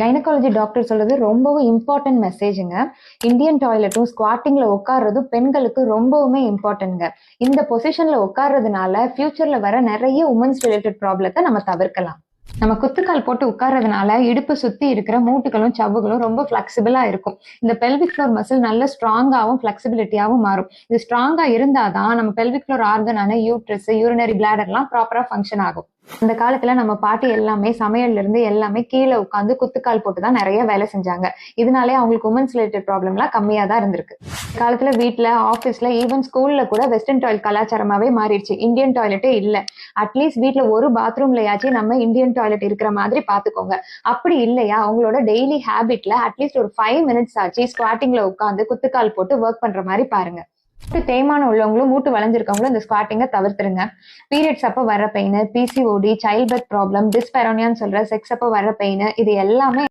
Gynaecology doctor சொல்றது ரொம்பவும் important மெசேஜுங்க Indian டாய்லெட்டும் ஸ்குவாட்டிங்ல உட்கார்றதும் பெண்களுக்கு ரொம்பவுமே இம்பார்ட்டன்ட்ங்க இந்த பொசிஷன்ல உட்கார்றதுனால ஃபியூச்சர்ல வர நிறைய உமன்ஸ் ரிலேட்டட் ப்ராப்ளத்தை நம்ம தவிர்க்கலாம். நம்ம குத்துக்கால் போட்டு உட்கார்றதுனால இடுப்பு சுத்தி இருக்கிற மூட்டுகளும் சவ்வுகளும் ரொம்ப ஃபிளெக்சிபிளா இருக்கும். இந்த பெல்விக் ஃப்ளோர் மசில் நல்ல ஸ்ட்ராங்காகவும் ஃபிளெக்சிபிலிட்டியாகவும் மாறும். இது ஸ்ட்ராங்கா இருந்தாதான் நம்ம பெல்விக் ஃப்ளோர் ஆர்கனான யூட்ரஸ் யூரினரி பிளாடர்லாம் ப்ராப்பரா ஃபங்க்ஷன் ஆகும். அந்த காலத்துல நம்ம பாட்டி எல்லாமே சமையல்ல இருந்து எல்லாமே கீழே உட்காந்து குத்துக்கால் போட்டு தான் நிறைய வேலை செஞ்சாங்க. இதனாலே அவங்களுக்கு உமன்ஸ் ரிலேட்டட் ப்ராப்ளம்லாம் கம்மியா தான் இருந்திருக்கு. காலத்துல வீட்டில் ஆஃபீஸ்ல ஈவன் ஸ்கூல்ல கூட வெஸ்டர்ன் டாய்லெட் கலாச்சாரமாவே மாறிடுச்சு. இந்தியன் டாய்லெட்டே இல்ல. அட்லீஸ்ட் வீட்டில் ஒரு பாத்ரூம்லயாச்சும் நம்ம இந்தியன் டாய்லெட் இருக்கிற மாதிரி பாத்துக்கோங்க. அப்படி இல்லையா? உங்களோட டெய்லி ஹேபிட்ல அட்லீஸ்ட் ஒரு ஃபைவ் மினிட்ஸ் ஆச்சு ஸ்குவாட்டிங்ல உட்காந்து குத்துக்கால் போட்டு ஒர்க் பண்ற மாதிரி பாருங்க. தேய்மானம் உள்ளவங்களும் மூட்டு வளைஞ்சிருக்கவங்களும் இந்த ஸ்குவாட்டிங்க தவிர்த்துருங்க. பீரியட்ஸ் அப்போ வர pain PCOD child birth problem டிஸ்பெரோனியான்னு சொல்ற செக்ஸ் அப்போ வர பெயின் இது எல்லாமே